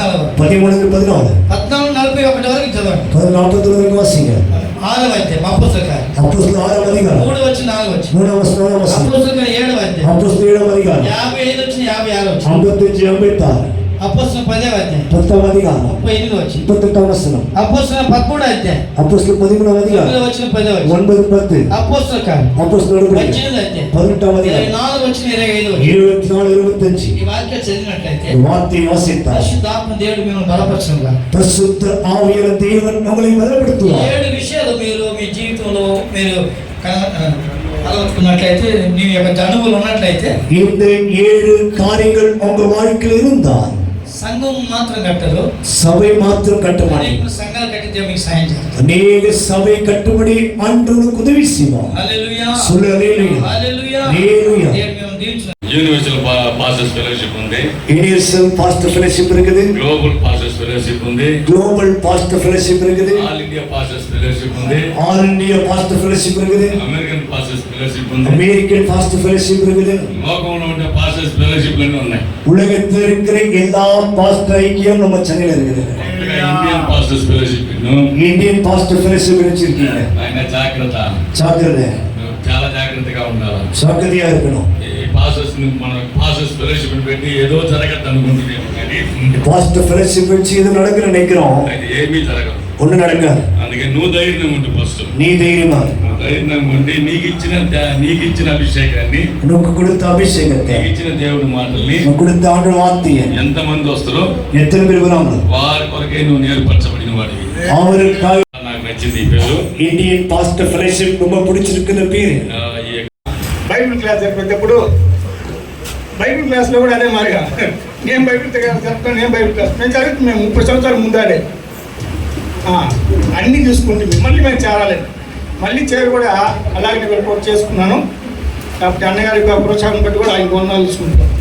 పద్నాలుగు పదిహేను పద్నాలుగు పద్నాలుగు నలభై ఒకటి వరకు చదవండి పది నలభై తొమ్మిది వరకు వస్తుంది ఆరవ అధ్యాయం అపుస్తకాలు అపుస్తకం ఆరవ అధికారం మూడు వచ్చి నాలుగు వచ్చి మూడవ వస్తుంది అపుస్తకం ఏడవ అధ్యాయం అపుస్తకం ఏడవ అధికారం యాభై ఐదు వచ్చి యాభై ఆరు వచ్చి అంబత్తు వచ్చి అంబెత్తారు అపోస్తల పదవ అధ్యాయం பத்தாம் அதிகாரம் ముప్పై ఎనిమిది వచ్చి முப்பத்தெட்டாம் வசனம் అపోస్తల పదమూడు అధ్యాయం அப்போஸ்தலர் பதிமூணாம் తొమ్మిది அதிகாரம் వచ్చిన పదవ వచ్చి ஒன்பது பத்து అపోస్తల కాదు அப்போஸ்தலர் நடவடிக்கை పద్దెనిమిది అధ్యాయం பதினெட்டாம் ఇరవై அதிகாரம் నాలుగు వచ్చిన ఇరవై ఐదు వచ్చి இருபத்தி நாலு இருபத்தஞ்சு ఈ వాక్యం చదివినట్లయితే இந்த வார்த்தையை வாசித்தார் పరిశుద్ధాత్మ దేవుడు మేము బలపరచుగా பரிசுத்த ஆவியான தேவன் நம்மளை பலப்படுத்துவார் ఏడు విషయాలు మీరు మీ జీవితంలో మీరు కన- ఆ, అలవర్చుకున్నట్లయితే మీ యొక్క అనుభవం ఉన్నట్లయితే இந்த ஏழு காரியங்கள் உங்க வாழ்க்கையில் இருந்தால் సంఘం మాత్రం కట్టరు சபை மாத்திரம் கட்டுமாடி అనేక సంఘాలు కట్టితే మీకు సాయం చేస్తారు அநேக சபை கட்டுபடி ஆண்டவனுக்கு உதவி செய்வார் హల్లెలూయా சொல்லு அல்லேலூயா. Hallelujah hallelujah. దేవుడు మేము దీవించున్నాం యూనివర్సల్ పాసెస్ ఫెలోషిప్ ఉంది யூனிவர்சல் பாஸ்டர் ஃபெலோஷிப் இருக்குது గ్లోబల్ పాసెస్ ఫెలోషిప్ ఉంది குளோபல் பாஸ்டர் ஃபெலோஷிப் இருக்குது ఆల్ ఇండియా పాసెస్ ఫెలోషిప్ ఉంది ஆல் இந்தியா பாஸ்டர் ஃபெலோஷிப் இருக்குது అమెరికన్ పాసెస్ ఫెలోషిప్ ఉంది அமெரிக்கன் பாஸ்டர் ஃபெலோஷிப் இருக்குது లోకంలో ఉండే పాసెస్ ఫెలోషిప్ అన్నీ ఉన్నాయి உலகத்தில் இருக்கிற எல்லா பாஸ்டர் ஐக்கியம் நம்ம சென்னையில் இருக்குது కొత్తగా Indian passes fellowship Indian pastor fellowship வச்சிருக்கீங்க ఆయన జాగ్రత్త ஜாக்கிரதை నువ్వు చాలా జాగ్రత్తగా ఉండాలి ஜாக்கிரதையா இருக்கணும் ఈ పాసెస్ మన పాసెస్ ఫెలోషిప్ పెట్టి ఏదో జరగద్దు అనుకుంటున్నాము కానీ பாஸ்டர் ஃபெலோஷிப் வச்சு இது நடக்க நினைக்கிறோம் అది ఏమీ జరగదు ஒண்ணு நடக்காது అందుకే నువ్వు ధైర్యం ఉండు ఫస్ట్ நீ தைரியமா இரு. నువ్వు ధైర్యం ఉండి నీకు ఇచ్చిన నీకు ఇచ్చిన అభిషేకాన్ని உனக்கு கொடுத்த அபிஷேகத்தை నీకు ఇచ్చిన దేవుడి మాటల్ని உனக்கு கொடுத்த ஆண்டு வார்த்தையை ఎంతమంది వస్తారో எத்தனை பேர் வராமல் వారి కొరకే నువ్వు నేర్పరచబడిన వాడివి அவருக்காக నాకు నచ్చింది ఈ పేరు இந்தியன் பாஸ்டர் ஃபெலோஷிப் ரொம்ப பிடிச்சிருக்குற பேரு ఆ, ఈ బైబిల్ క్లాస్ చెప్పేటప్పుడు బైబిల్ క్లాస్లో కూడా అదే మారిగా నేను బైబిల్ తెగ- చెప్తాను నేను బైబిల్ క్లాస్ మేము చదివితే మేము ముప్పై సంవత్సరాలు ముందాడే ఆ, అన్నీ చూసుకుంటుంది మళ్ళీ మేము చేరాలి మళ్ళీ చేరి కూడా అలాగే రిపోర్ట్ చేసుకున్నాను కాబట్టి అన్నగారి యొక్క ప్రోత్సాహం బట్టి కూడా ఆయన వందనాలు తీసుకుంటాను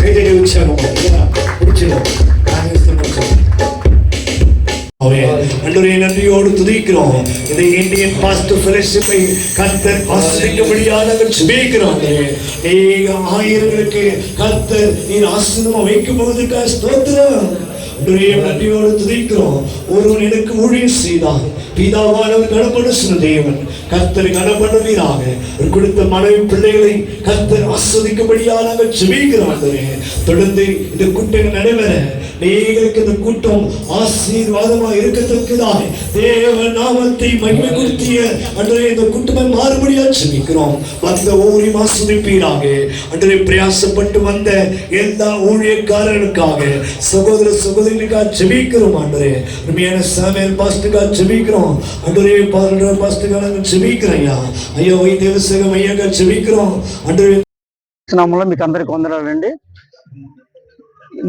கைதடி உற்சாகம் பிடிச்சிடும் அன்றைய நன்றியோடு துதிக்கிறோம் இந்த இந்தியன் பாஸ்டர் ஃபெலோஷிப்பை கர்த்தர் ஆசிரிக்கும்படியாக நாங்கள் சுபிக்கிறோம் ஏக ஆயிரங்களுக்கு கர்த்தர் நீர் ஆசிரமா வைக்கும் போவதற்காக ஸ்தோத்திரம் அன்றைய நன்றியோடு துதிக்கிறோம். ஒருவன் எனக்கு ஊழியம் செய்தான். பிதாவானவர் கனப்படுகிற தேவன். கர்த்தர் கனப்படுவீராக அவர் கொடுத்த மனைவி பிள்ளைகளை கர்த்தர் ஆஸ்வதிக்கும்படியாக நாங்கள் ஜெபிக்கிறோம். ஆண்டவரே. தொடர்ந்து இந்த கூட்டங்கள் நடைபெற. நீங்களுக்கு இந்த கூட்டம் ஆசீர்வாதமா இருக்கத்தக்கதாக தேவ நாமத்தை மகிமை கொடுத்திய அன்றே இந்த கூட்டமை மாறுபடியா ஜெபிக்கிறோம். வந்த ஊரையும் ஆஸ்வதிப்பீராக. அன்றே பிரயாசப்பட்டு வந்த எல்லா ஊழியக்காரர்களுக்காக சகோதர சகோதரிகளுக்காக మీకు అందరికి వందనాలండి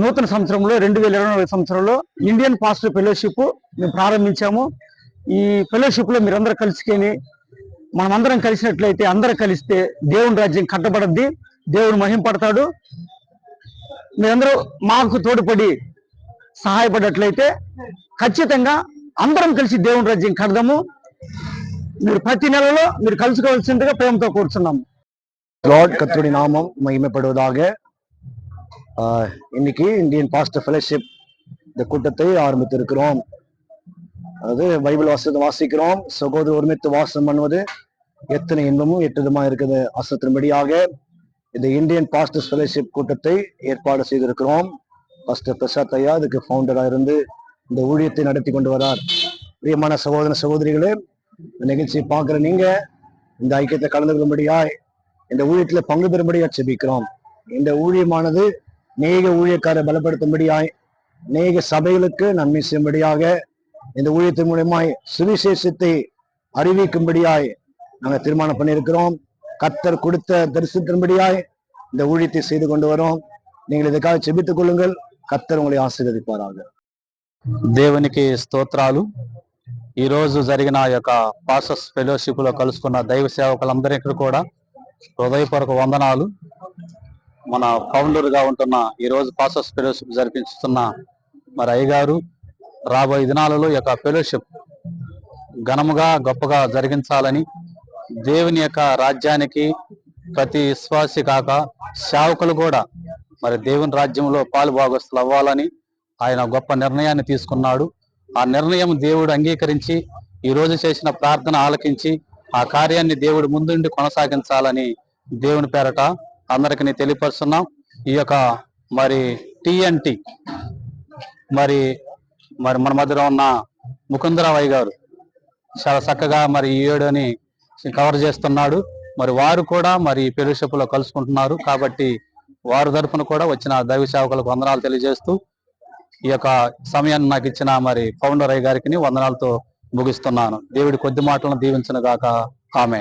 నూతన సంవత్సరంలో రెండు వేల ఇరవై సంవత్సరంలో ఇండియన్ పాస్టర్ ఫెలోషిప్ మేము ప్రారంభించాము. ఈ ఫెలోషిప్ ఫెలోషిప్లో మీరందరూ కలిసికొని అందరం కలిసినట్లయితే అందరు కలిస్తే దేవుని రాజ్యం కట్టబడద్ది దేవుడు మహింపడతాడు. మీరందరూ మాకు తోడుపడి సహాయపడినట్లయితే ఖచ్చితంగా అందరం కలిసి దేవుని రాజ్యం కడదాము మీరు ప్రతి నెలలో మీరు కలుసుకోవాల్సిందిగా ప్రేమతో కూర్చున్నాము லார்ட் கர்த்தருடைய நாமம் மகிமைப்படுவதாக ஆஹ் இன்னைக்கு இந்தியன் பாஸ்டர் ஃபெலோஷிப் இந்த கூட்டத்தை ஆரம்பித்திருக்கிறோம் அதாவது பைபிள் வாசத்தை வாசிக்கிறோம் சகோதர ஒருமித்து வாசம் பண்ணுவது எத்தனை இன்பமும் எட்டுதமா இருக்குது அசத்தின்படியாக இந்த இந்தியன் பாஸ்டர்ஸ் ஃபெலோஷிப் கூட்டத்தை ஏற்பாடு செய்திருக்கிறோம் பாஸ்டர் பிரசாத் ஐயா அதுக்கு ஃபவுண்டரா இருந்து இந்த ஊழியத்தை நடத்தி கொண்டு வரார். பிரியமான சகோதர சகோதரிகளே இந்த நிகழ்ச்சியை பார்க்குற நீங்க இந்த ஐக்கியத்தை கலந்து கொள்ளும்படியாய் இந்த ஊழியத்தில் பங்கு பெறும்படியா செபிக்கிறோம். இந்த ஊழியமானது நேக ஊழியக்காரை பலப்படுத்தும்படியாய் நேக சபைகளுக்கு நன்மை செய்யும்படியாக இந்த ஊழியத்தின் மூலியமாய் சுவிசேஷத்தை அறிவிக்கும்படியாய் நாங்கள் தீர்மானம் பண்ணியிருக்கிறோம். கத்தர் கொடுத்த தரிசனத்தின்படியாய் இந்த ஊழியத்தை செய்து கொண்டு வரோம். நீங்கள் இதுக்காக செபித்துக் கொள்ளுங்கள். கத்தர் உங்களை ஆசீர்வதிப்பாராக దేవునికి స్తోత్రాలు ఈ రోజు జరిగిన ఆ యొక్క పాసస్ ఫెలోషిప్ లో కలుసుకున్న దైవ సేవకులందరికీ కూడా హృదయపూర్వక వందనాలు మన ఫౌండర్ గా ఉంటున్న ఈ రోజు పాసస్ ఫెలోషిప్ జరిపించుతున్న మరి అయ్యగారు రాబోయే దినాలలో ఈ యొక్క ఫెలోషిప్ ఘనముగా గొప్పగా జరిగించాలని దేవుని యొక్క రాజ్యానికి ప్రతి విశ్వాసి కాక సేవకులు కూడా మరి దేవుని రాజ్యంలో పాలు భాగస్తులు అవ్వాలని ఆయన గొప్ప నిర్ణయాన్ని తీసుకున్నాడు. ఆ నిర్ణయం దేవుడు అంగీకరించి ఈ రోజు చేసిన ప్రార్థన ఆలకించి ఆ కార్యాన్ని దేవుడు ముందుండి కొనసాగించాలని దేవుని పేరట అందరికి నేను తెలియపరుస్తున్నాం. ఈ యొక్క మరి టిఎన్టి మరి మరి మన మధ్యలో ఉన్న ముకుందరావయ్య గారు చాలా చక్కగా మరి ఈ ఏడుని కవర్ చేస్తున్నాడు. మరి వారు కూడా మరి ఫెలోషిప్లో కలుసుకుంటున్నారు. కాబట్టి వారి తరఫున కూడా వచ్చిన దైవ సేవకులకు వందనాలు తెలియజేస్తూ ఈ యొక్క సమయాన్ని నాకు ఇచ్చిన మరి ఫౌండర్ గారికి వందనాలతో ముగిస్తున్నాను. దేవుడి కొద్ది మాటలను దీవించిన గాక. ఆమె